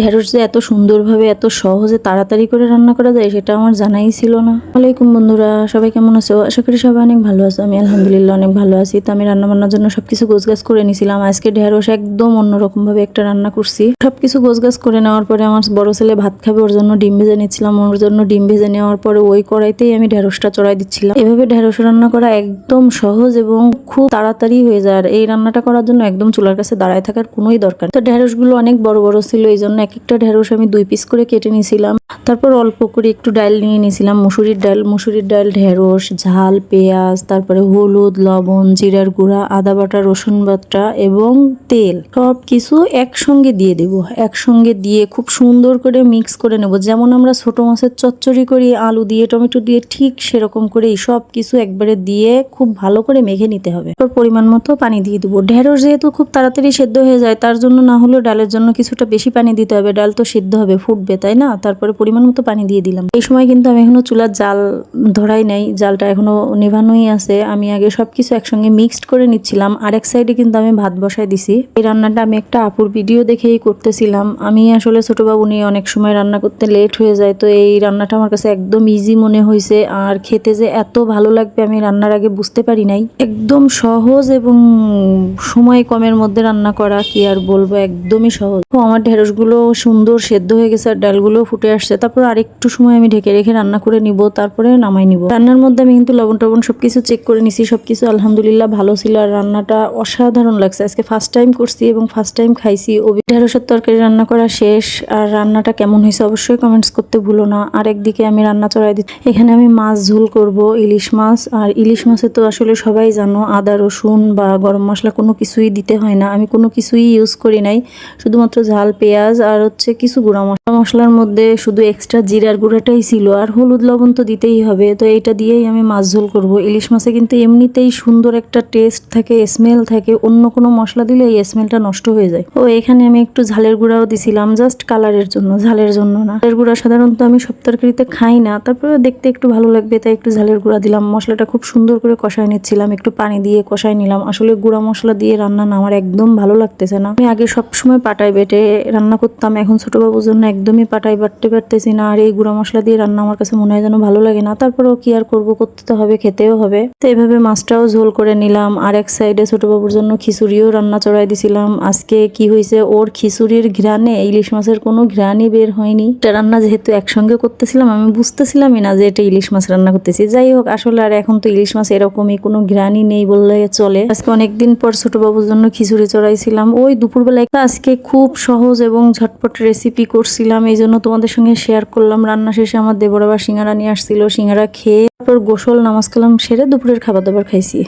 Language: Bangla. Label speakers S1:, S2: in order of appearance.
S1: ঢেঁড়স যে এত সুন্দরভাবে, এত সহজে তাড়াতাড়ি করে রান্না করা যায়, সেটা আমার জানাই ছিল না। ওয়ালাইকুম বন্ধুরা, সবাই কেমন আছো? আশা করি সবাই অনেক ভালো আছো। আমি আলহামদুলিল্লাহ অনেক ভালো আছি। তো আমি রান্না বান্নার জন্য সবকিছু গোছগাছ করে নিছিলাম। আজকে ঢেঁড়স একদম অন্যরকম ভাবে একটা রান্না করছি। সবকিছু গোছগাছ করে নেওয়ার পরে আমার বড় ছেলে ভাত খাবে, ওর জন্য ডিম ভেজে নিচ্ছিলাম ওর জন্য ডিম ভেজে নেওয়ার পরে ওই কড়াইতেই আমি ঢেঁড়সটা চড়াই দিচ্ছিলাম। এভাবে ঢেঁড়স রান্না করা একদম সহজ এবং খুব তাড়াতাড়ি হয়ে যায়। আর এই রান্নাটা করার জন্য একদম চুলার কাছে দাঁড়ায় থাকার কোনোই দরকার তো ঢেঁড়সগুলো অনেক বড় বড় ছিল এই জন্য এক একটা ঢেঁড়স আমি দুই পিস করে কেটে নিয়েছিলাম। তারপর অল্প করে একটু ডাল নিয়ে নিয়েছিলাম, মুসুরির ডাল মুসুরির ডাল, ঢেঁড়স, ঝাল, পেঁয়াজ, তারপরে হলুদ, লবণ, জিরার গুঁড়া, আদা বাটা, রসুন বাটা এবং তেল। সব কিছু একসঙ্গে দিয়ে দেব, একসঙ্গে দিয়ে খুব সুন্দর করে মিক্স করে নেব। যেমন আমরা ছোট মাছের চচ্চড়ি করি, আলু দিয়ে, টমেটো দিয়ে, ঠিক সেরকম করেই সব কিছু একবারে দিয়ে খুব ভালো করে মেখে নিতে হবে। তারপর পরিমাণ মতো পানি দিয়ে দেবো। ঢেঁড়স যেহেতু খুব তাড়াতাড়ি সেদ্ধ হয়ে যায়, তার জন্য না হলেও ডালের জন্য কিছুটা বেশি পানি দিতে হবে ডাল তো সিদ্ধ হবে, ফুটবে, তাই না? তারপরে পরিমাণ মতো পানি দিয়ে দিলাম। এই সময় কিন্তু আমি এখনও চুলার জাল ধরাই নাই, জালটা এখনও নেভানোই আছে। আমি আগে সবকিছু একসঙ্গে মিক্সড করে নিচ্ছিলাম আরেক সাইডে কিন্তু আমি ভাত বসাই দিছি। এই রান্নাটা আমি একটা আপুর ভিডিও দেখেই করতেছিলাম। আমি আসলে ছোট বাবু নিয়ে অনেক সময় রান্না করতে লেট হয়ে যায়, তো এই রান্নাটা আমার কাছে একদম ইজি মনে হয়েছে আর খেতে যে এত ভালো লাগবে আমি রান্নার আগে বুঝতে পারি নাই। একদম সহজ এবং সময় কমের মধ্যে রান্না করা কি আর বলব, একদমই সহজ। আমার ঢেঁড়সগুলো সুন্দর সেদ্ধ হয়ে গেছে, আর ডালগুলো ফুটে আসছে। তারপর আরেকটু সময় আমি ঢেকে রেখে রান্না করে নিব, তারপরে নামাই নিব। রান্নার মধ্যে আমি কিন্তু লবণ টবণ সবকিছু চেক করে নিছি, সবকিছু আলহামদুলিল্লাহ ভালো ছিল, আর রান্নাটা অসাধারণ লাগছে। আজকে ফার্স্ট টাইম করছি এবং ফার্স্ট টাইম খাইছি। ওবি ঢেঁড়সের তরকারি রান্না করা শেষ, আর রান্নাটা কেমন হয়েছে অবশ্যই কমেন্টস করতে ভুলো না। আর একদিকে আমি রান্না চড়াই দিচ্ছি। এখানে আমি মাছ ঝোল করব, ইলিশ মাছ, আর ইলিশ মাছে তো আসলে সবাই জানো, আদা, রসুন বা গরম মশলা কোনো কিছুই দিতে হয় না। আমি কোনো কিছুই ইউজ করি নাই, শুধুমাত্র ঝাল, পেঁয়াজ আর হচ্ছে কিছু গুঁড়া মশলার মধ্যে শুধু এক্সট্রা জিরার গুঁড়াটাই ছিল, আর হলুদ লবণ তো দিতেই হবে, তো এইটা দিয়েই আমি মাছ ঝোল করব। ইলিশ মাছে কিন্তু এমনিতেই সুন্দর একটা টেস্ট থাকে স্মেল থাকে, অন্য কোনো মশলা দিলে এই স্মেলটা নষ্ট হয়ে যায়। ও, এখানে আমি একটু ঝালের গুঁড়াও দিছিলাম জাস্ট কালারের জন্য, ঝালের জন্য না। ঝালের গুঁড়া সাধারণত আমি সব তরকারিতে খাই না তারপরে দেখতে একটু ভালো লাগবে, তাই একটু ঝালের গুঁড়া দিলাম। মশলাটা খুব সুন্দর করে কষায় নিচ্ছিলাম, একটু পানি দিয়ে কষায় নিলাম। আসলে গুঁড়া মশলা দিয়ে রান্না না আমার একদম ভালো লাগতেছে না। আমি আগে সব সময় পাটায় বেটে রান্না করতাম, এখন ছোট বাবুর জন্য একদমই পাটায় বাটতে পারতেছি না, আর এই গুঁড়া মশলা দিয়ে রান্না আমার কাছে মনে হয় যেন ভালো লাগে না। তারপরেও কি আর করব, করতে তো হবে, খেতেও হবে। তো এইভাবে মাছটাও ঝোল করে নিলাম, আর এক সাইডে ছোট বাবুর জন্য খিচুড়িও রান্না চড়াই দিছিলাম। আজকে কি হয়েছে, ওর খিচুড়ির ঘ্রাণে, ইলিশ মাছের কোনো ঘ্রাণই বের হয়নি। এটা রান্না যেহেতু একসঙ্গে করতেছিলাম, আমি বুঝতেছিলামই না যে এটা ইলিশ মাছ রান্না করতেছি। যাই হোক, আসলে আর এখন তো ইলিশ মাছ এরকমই কোনো ঘ্রাণই নেই বললে চলে। আজকে অনেকদিন পর ছোট বাবুর জন্য খিচুড়ি চড়াইছিলাম। ওই দুপুরবেলায় আজকে খুব সহজ এবং ঝটপট রেসিপি করছিলাম এই জন্য তোমাদের সঙ্গে শেয়ার করলাম। রান্না শেষে আমার দেবরাবার সিঙ্গারা নিয়ে আসছিল, সিঙ্গারা খেয়ে তারপর গোসল, নামাজ কালাম সেরে দুপুরের খাবার দাবার খাইছি।